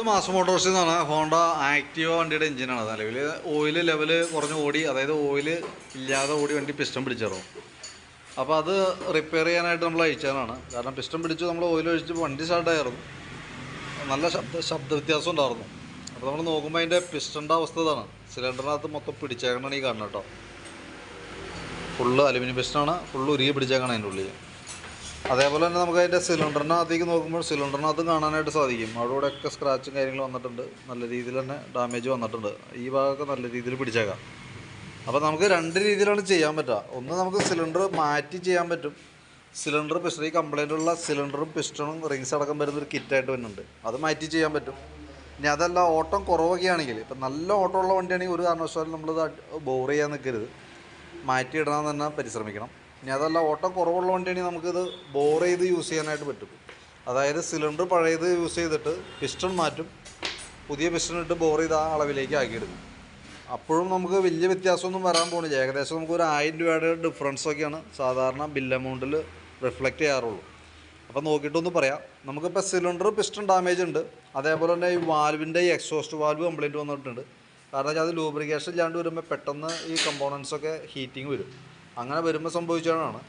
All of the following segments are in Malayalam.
ഇത് മാസ് മോട്ടോഴ്സ് എന്നാണ്. ഹോണ്ട ആക്റ്റീവ വണ്ടിയുടെ എഞ്ചിനാണ്. നിലവിൽ ഓയിൽ ലെവൽ കുറഞ്ഞ് ഓടി അതായത് ഓയിൽ ഇല്ലാതെ ഓടി വണ്ടി പിസ്റ്റം പിടിച്ചിറങ്ങും അപ്പോൾ അത് റിപ്പയർ ചെയ്യാനായിട്ട് നമ്മൾ അയച്ചതാണ്. കാരണം പിസ്റ്റം പിടിച്ച് നമ്മൾ ഓയിൽ ഒഴിച്ച് വണ്ടി സ്റ്റാർട്ടായിരുന്നു നല്ല ശബ്ദ ശബ്ദ വ്യത്യാസം ഉണ്ടായിരുന്നു. അപ്പോൾ നമ്മൾ നോക്കുമ്പോൾ അതിന്റെ പിസ്റ്റന്റെ അവസ്ഥ ഇതാണ്. സിലിണ്ടറിനകത്ത് മൊത്തം പിടിച്ചേക്കണാണ് ഈ കാണുന്നത് കേട്ടോ. ഫുള്ള് അലുമിനിയം പിസ്റ്റനാണ് ഫുള്ള് ഉരുകി പിടിച്ചേക്കണം അതിന്റെ ഉള്ളിൽ അതേപോലെ തന്നെ നമുക്ക് അതിന്റെ സിലിണ്ടറിനകത്തേക്ക് നോക്കുമ്പോൾ സിലിണ്ടറിനകത്ത് കാണാനായിട്ട് സാധിക്കും. അവിടെ ഒക്കെ സ്ക്രാച്ചും കാര്യങ്ങളും വന്നിട്ടുണ്ട്. നല്ല രീതിയിൽ തന്നെ ഡാമേജ് വന്നിട്ടുണ്ട്. ഈ ഭാഗമൊക്കെ നല്ല രീതിയിൽ പിടിച്ചേക്കാം. അപ്പോൾ നമുക്ക് രണ്ട് രീതിയിലാണ് ചെയ്യാൻ പറ്റുക. ഒന്ന് നമുക്ക് സിലിണ്ടർ മാറ്റി ചെയ്യാൻ പറ്റും. സിലിണ്ടർ പിസ്റ്റൺ ഈ കംപ്ലൈന്റ് ഉള്ള സിലിണ്ടറും പിസ്റ്റണും റിങ്സ് അടക്കം വരുന്നൊരു കിറ്റായിട്ട് വരുന്നുണ്ട്. അത് മാറ്റി ചെയ്യാൻ പറ്റും. ഇനി അതല്ല ഓട്ടം കുറവൊക്കെ ആണെങ്കിൽ ഇപ്പം നല്ല ഓട്ടമുള്ള വണ്ടിയാണെങ്കിൽ ഒരു കാരണവശാലും നമ്മളിത് ബോർ ചെയ്യാൻ നിൽക്കരുത്. മാറ്റി ഇടണമെന്ന് തന്നെ പരിശ്രമിക്കണം. ഇനി അതല്ല ഓട്ടം കുറവുള്ള വണ്ടിയാണെങ്കിൽ നമുക്കിത് ബോർ ചെയ്ത് യൂസ് ചെയ്യാനായിട്ട് പറ്റും. അതായത് സിലിണ്ടർ പഴയത് യൂസ് ചെയ്തിട്ട് പിസ്റ്റൺ മാറ്റും പുതിയ പിസ്റ്റൺ ഇട്ട് ബോർ ചെയ്ത് ആ അളവിലേക്ക് ആക്കിയെടുക്കും. അപ്പോഴും നമുക്ക് വലിയ വ്യത്യാസമൊന്നും വരാൻ പോകുന്നില്ല ഏകദേശം നമുക്ക് ഒരു ആയിരം രൂപയുടെ ഡിഫറൻസ് ഒക്കെയാണ് സാധാരണ ബിൽ എമൗണ്ടിൽ റിഫ്ലക്റ്റ് ചെയ്യാറുള്ളൂ. അപ്പോൾ നോക്കിയിട്ടൊന്ന് പറയാം. നമുക്കിപ്പോൾ സിലിണ്ടർ പിസ്റ്റൺ ഡാമേജ് ഉണ്ട്. അതേപോലെ തന്നെ ഈ വാൽവിന്റെ എക്സോസ്റ്റ് വാൽവ് കംപ്ലൈന്റ് വന്നിട്ടുണ്ട്. കാരണം വെച്ചാൽ അത് ലൂബ്രിക്കേഷൻ ഇല്ലാണ്ട് വരുമ്പോൾ പെട്ടെന്ന് ഈ കമ്പോണൻസൊക്കെ ഹീറ്റിംഗ് വരും. അങ്ങനെ വരുമ്പോൾ സംഭവിച്ചതാണ്.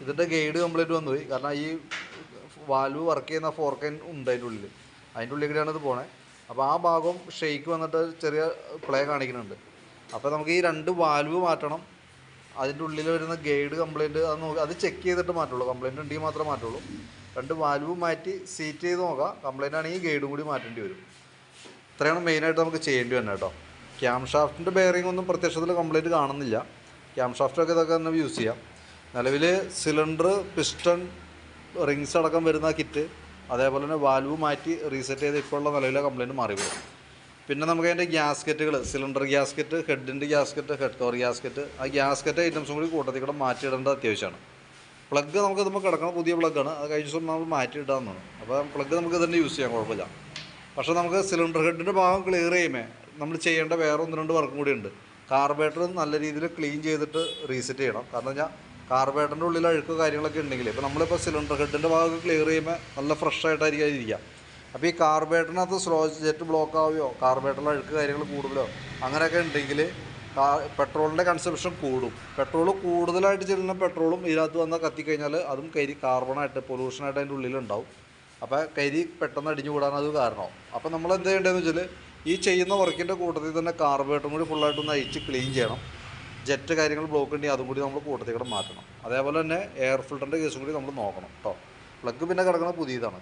ഇതിന്റെ ഗൈഡ് കംപ്ലീറ്റ് വന്നുപോയി. കാരണം ഈ വാൽവ് വർക്ക് ചെയ്യുന്ന ഫോർക്കൻ ഉണ്ട് അതിന്റെ ഉള്ളിൽ അതിന്റെ ഉള്ളിൽ ഇത് പോണേ. അപ്പോൾ ആ ഭാഗം ഷെയ്ക്ക് വന്നിട്ട് ചെറിയ പ്ലേ കാണിക്കുന്നുണ്ട്. അപ്പോൾ നമുക്ക് ഈ രണ്ട് വാൽവ് മാറ്റണം. അതിന്റെ ഉള്ളിൽ വരുന്ന ഗൈഡ് കംപ്ലയിന്റ് അത് നോക്കി അത് ചെക്ക് ചെയ്തിട്ട് മാറ്റുള്ളൂ. കംപ്ലയിന്റ് ഉണ്ടെങ്കിൽ മാത്രമേ മാറ്റുള്ളൂ. രണ്ട് വാൽവ് മാറ്റി സീറ്റ് ചെയ്ത് നോക്കാം. കംപ്ലയിന്റ് ആണെങ്കിൽ ഗൈഡും കൂടി മാറ്റേണ്ടി വരും. ഇത്രയാണ് മെയിനായിട്ട് നമുക്ക് ചെയ്യേണ്ടി വന്നത് കേട്ടോ. ക്യാം ഷാഫ്റ്റിന്റെ ബെയറിംഗ് ഒന്നും പ്രത്യക്ഷത്തിൽ കംപ്ലയിന്റ് കാണുന്നില്ല. ക്യാം ഷാഫ്റ്റൊക്കെ ഇതൊക്കെ തന്നെ യൂസ് ചെയ്യാം. നിലവിൽ സിലിണ്ടർ പിസ്റ്റൺ റിങ്സ് അടക്കം വരുന്ന കിറ്റ് അതേപോലെ തന്നെ വാൽവ് മാറ്റി റീസെറ്റ് ചെയ്ത് ഇപ്പോൾ ഉള്ള നിലവിലെ കംപ്ലയിന്റ് മാറിപ്പോകും പിന്നെ നമുക്ക് അതിന്റെ ഗ്യാസ്കറ്റുകൾ സിലിണ്ടർ ഗ്യാസ്കറ്റ് ഹെഡിന്റെ ഗ്യാസ്കറ്റ് ഹെഡ് കവർ ഗ്യാസ്കറ്റ് ആ ഗ്യാസ്കറ്റ് ഐറ്റംസും കൂടി കൂട്ടത്തിൽ കൂടെ മാറ്റിയിടേണ്ടത് അത്യാവശ്യമാണ്. പ്ലഗ് നമുക്ക് ഇതുമ്പോൾ കിടക്കുന്ന പുതിയ പ്ലഗ്ഗാണ് അത് കഴിഞ്ഞ ദിവസം നമ്മൾ മാറ്റിയിടാമെന്നാണ് അപ്പോൾ പ്ലഗ് നമുക്ക് തന്നെ യൂസ് ചെയ്യാം കുഴപ്പമില്ല. പക്ഷേ നമുക്ക് സിലിണ്ടർ ഹെഡിന്റെ ഭാഗം ക്ലിയർ ചെയ്യുമേ നമ്മൾ ചെയ്യേണ്ട വേറെ ഒന്ന് രണ്ട് വർക്കും കൂടി ഉണ്ട്. കാർബേറ്റർ നല്ല രീതിയിൽ ക്ലീൻ ചെയ്തിട്ട് റീസെറ്റ് ചെയ്യണം. കാരണം വെച്ചാൽ കാർബേറ്ററിന്റെ ഉള്ളിൽ അഴുക്ക് കാര്യങ്ങളൊക്കെ ഉണ്ടെങ്കിൽ ഇപ്പോൾ നമ്മളിപ്പോൾ സിലിണ്ടർ ഹെഡിന്റെ ഭാഗം ക്ലിയർ ചെയ്യുമ്പോൾ നല്ല ഫ്രഷ് ആയിട്ടായിരിക്കും അതിരിക്കുക അപ്പോൾ ഈ കാർബേറ്ററിനകത്ത് സ്ലോ ജെറ്റ് ബ്ലോക്ക് ആവുകയോ കാർബേറ്ററിൽ അഴുക്ക് കാര്യങ്ങൾ കൂടുതലോ അങ്ങനെയൊക്കെ ഉണ്ടെങ്കിൽ പെട്രോളിന്റെ കൺസപ്ഷൻ കൂടും. പെട്രോൾ കൂടുതലായിട്ട് ചെല്ലുന്ന പെട്രോളും ഇതിനകത്ത് വന്നാൽ കത്തിക്കഴിഞ്ഞാൽ അതും കരി കാർബണായിട്ട് പൊല്യൂഷനായിട്ട് അതിന്റെ ഉള്ളിലുണ്ടാവും. അപ്പോൾ കരി പെട്ടെന്ന് അടിഞ്ഞു കൂടാൻ അത് കാരണമാവും അപ്പോൾ നമ്മൾ എന്ത് ചെയ്യേണ്ടതെന്ന് വെച്ചാൽ ഈ ചെയ്യുന്ന വർക്കിന്റെ കൂട്ടത്തിൽ തന്നെ കാർബേറ്ററും കൂടി ഫുള്ളായിട്ടൊന്ന് അയച്ച് ക്ലീൻ ചെയ്യണം. ജെറ്റ് കാര്യങ്ങൾ ബ്ലോക്ക് ഉണ്ടെങ്കിൽ അതും കൂടി നമ്മൾ കൂട്ടത്തിൽ കൂടെ മാറ്റണം. അതേപോലെ തന്നെ എയർ ഫിൽറ്ററിന്റെ കേസും കൂടി നമ്മൾ നോക്കണം കേട്ടോ പ്ലഗ് പിന്നെ കിടക്കുന്നത് പുതിയതാണ്.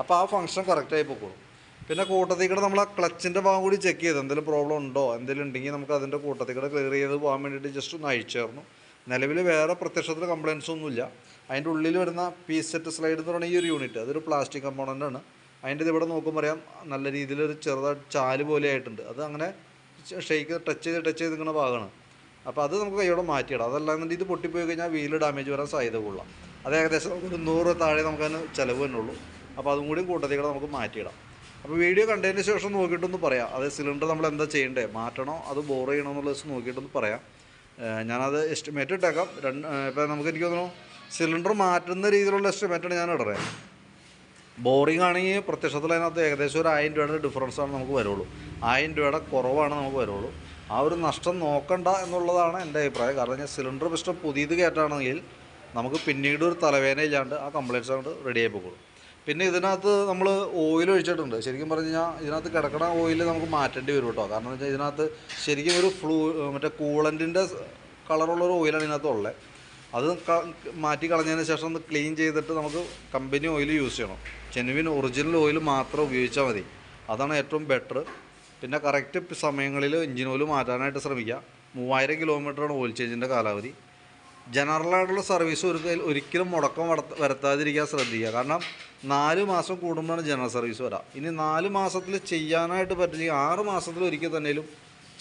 അപ്പോൾ ആ ഫംഗ്ഷൻ കറക്റ്റായി പൊക്കോളും. പിന്നെ കൂട്ടത്തിൽ കൂടെ നമ്മൾ ആ ക്ലച്ചിന്റെ ഭാഗം കൂടി ചെക്ക് ചെയ്ത് എന്തെങ്കിലും പ്രോബ്ലം ഉണ്ടോ എന്തെങ്കിലും ഉണ്ടെങ്കിൽ നമുക്ക് അതിന്റെ കൂട്ടത്തിൽ കൂടെ ക്ലിയർ ചെയ്ത് പോകാൻ വേണ്ടിയിട്ട് ജസ്റ്റ് ഒന്ന് അയച്ചേർന്നു നിലവിൽ വേറെ പ്രത്യക്ഷത്തിൽ കംപ്ലയിൻസ് ഒന്നുമില്ല. അതിന്റെ ഉള്ളിൽ വരുന്ന പീസ് സെറ്റ് സ്ലൈഡ് എന്ന് പറയുന്ന ഈ ഒരു യൂണിറ്റ് അതൊരു പ്ലാസ്റ്റിക് കമ്പോണന്റ് ആണ്. അതിന്റെ ഇവിടെ നോക്കുമ്പോൾ അറിയാം നല്ല രീതിയിൽ ഒരു ചെറുതായിട്ട് ചാൽ പോലെ ആയിട്ടുണ്ട്. അത് അങ്ങനെ ഷെയ്ക്ക് ടച്ച് ചെയ്ത് ടച്ച് ചെയ്ത് നിൽക്കുന്ന ഭാഗമാണ്. അപ്പോൾ അത് നമുക്ക് കൈയോടെ മാറ്റിയിടാം. അതല്ലാന്നുണ്ടെങ്കിൽ ഇത് പൊട്ടിപ്പോയി കഴിഞ്ഞാൽ വീൽ ഡാമേജ് വരാൻ സാധ്യത കൊള്ളാം അത് ഏകദേശം ഒരു നൂറ് താഴെ നമുക്കതിന് ചിലവ് തന്നെ ഉള്ളൂ. അപ്പോൾ അതും കൂടി കൂട്ടത്തിൽ കൂടെ നമുക്ക് മാറ്റിയിടാം. അപ്പോൾ വീഡിയോ കണ്ടതിന് ശേഷം നോക്കിയിട്ടൊന്ന് പറയാം. അത് സിലിണ്ടർ നമ്മൾ എന്താ ചെയ്യേണ്ടത് മാറ്റണോ? അത് ബോർ ചെയ്യണോ എന്നുള്ളത് നോക്കിയിട്ടൊന്ന് പറയാം. ഞാനത് എസ്റ്റിമേറ്റ് ഇട്ടേക്കാം. രണ്ട് ഇപ്പോൾ നമുക്ക് എനിക്ക് തോന്നുന്നു സിലിണ്ടർ മാറ്റുന്ന രീതിയിലുള്ള എസ്റ്റിമേറ്റാണ് ഞാൻ ഇടറേ ബോറിംഗ് ആണെങ്കിൽ പ്രത്യക്ഷത്തിൽ അതിനകത്ത് ഏകദേശം ഒരു ആയിരം രൂപയുടെ ഡിഫറൻസ് ആണ് നമുക്ക് വരുള്ളൂ. ആയിരം രൂപയുടെ കുറവാണ് നമുക്ക് വരുള്ളൂ. ആ ഒരു നഷ്ടം നോക്കണ്ട എന്നുള്ളതാണ് എന്റെ അഭിപ്രായം. കാരണം ഞാൻ സിലിണ്ടർ പിസ്റ്റം പുതിയത് കയറ്റാണെങ്കിൽ നമുക്ക് പിന്നീട് ഒരു തലവേദന ഇല്ലാണ്ട് ആ കംപ്ലയിൻസ് അങ്ങോട്ട് റെഡി ആയി പോകുള്ളൂ. പിന്നെ ഇതിനകത്ത് നമ്മൾ ഓയിൽ ഒഴിച്ചിട്ടുണ്ട്. ശരിക്കും പറഞ്ഞു കഴിഞ്ഞാൽ ഇതിനകത്ത് കിടക്കണ ഓയിൽ നമുക്ക് മാറ്റേണ്ടി വരും കേട്ടോ. കാരണം എന്ന് വെച്ചാൽ ഇതിനകത്ത് ശരിക്കും ഒരു ഫ്ലൂ മറ്റേ കൂളന്റിന്റെ കളറുള്ളൊരു ഓയിലാണ് ഇതിനകത്ത് ഉള്ളത് അത് മാറ്റി കളഞ്ഞതിന് ശേഷം ഒന്ന് ക്ലീൻ ചെയ്തിട്ട് നമുക്ക് കമ്പനി ഓയിൽ യൂസ് ചെയ്യണം. ജെനുവിൻ ഒറിജിനൽ ഓയിൽ മാത്രം ഉപയോഗിച്ചാൽ മതി. അതാണ് ഏറ്റവും ബെറ്റർ പിന്നെ കറക്റ്റ് സമയങ്ങളിൽ എഞ്ചിൻ ഓയിൽ മാറ്റാനായിട്ട് ശ്രമിക്കുക. മൂവായിരം കിലോമീറ്ററാണ് ഓയിൽ ചേഞ്ചിന്റെ കാലാവധി. ജനറലായിട്ടുള്ള സർവീസ് ഒരു ഒരിക്കലും മുടക്കം വരുത്താതിരിക്കാൻ ശ്രദ്ധിക്കുക. കാരണം നാല് മാസം കൂടുമ്പോഴാണ് ജനറൽ സർവീസ് വരാം. ഇനി നാല് മാസത്തിൽ ചെയ്യാനായിട്ട് പറ്റില്ല ആറ് മാസത്തിൽ ഒരിക്കൽ തന്നെയും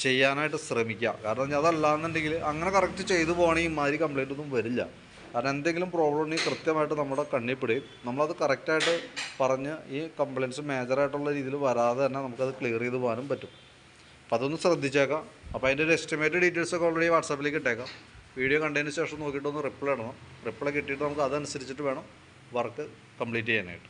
ചെയ്യാനായിട്ട് ശ്രമിക്കുക കാരണം അതല്ലാന്നുണ്ടെങ്കിൽ അങ്ങനെ കറക്റ്റ് ചെയ്തു പോകണമെങ്കിൽ ഇമാതിരി കംപ്ലൈന്റ് ഒന്നും വരില്ല. കാരണം എന്തെങ്കിലും പ്രോബ്ലം ഉണ്ടെങ്കിൽ കൃത്യമായിട്ട് നമ്മുടെ കണ്ണിൽ നമ്മളത് കറക്റ്റായിട്ട് പറഞ്ഞ് ഈ കംപ്ലയിൻസ് മേജറായിട്ടുള്ള രീതിയിൽ വരാതെ തന്നെ നമുക്കത് ക്ലിയർ ചെയ്ത് പോകാനും പറ്റും. അപ്പോൾ അതൊന്ന് ശ്രദ്ധിച്ചേക്കാം. അപ്പോൾ അതിന്റെ ഒരു എസ്റ്റിമേറ്റ് ഡീറ്റെയിൽസ് ഒക്കെ ഓൾറെഡി വാട്സാപ്പിലേക്ക് ഇട്ടേക്കാം. വീഡിയോ കണ്ടതിന് ശേഷം നോക്കിയിട്ടൊന്ന് റിപ്ലൈ ഇടണം. റിപ്ലൈ കിട്ടിയിട്ട് നമുക്ക് അതനുസരിച്ചിട്ട് വേണം വർക്ക് കംപ്ലീറ്റ് ചെയ്യാനായിട്ട്.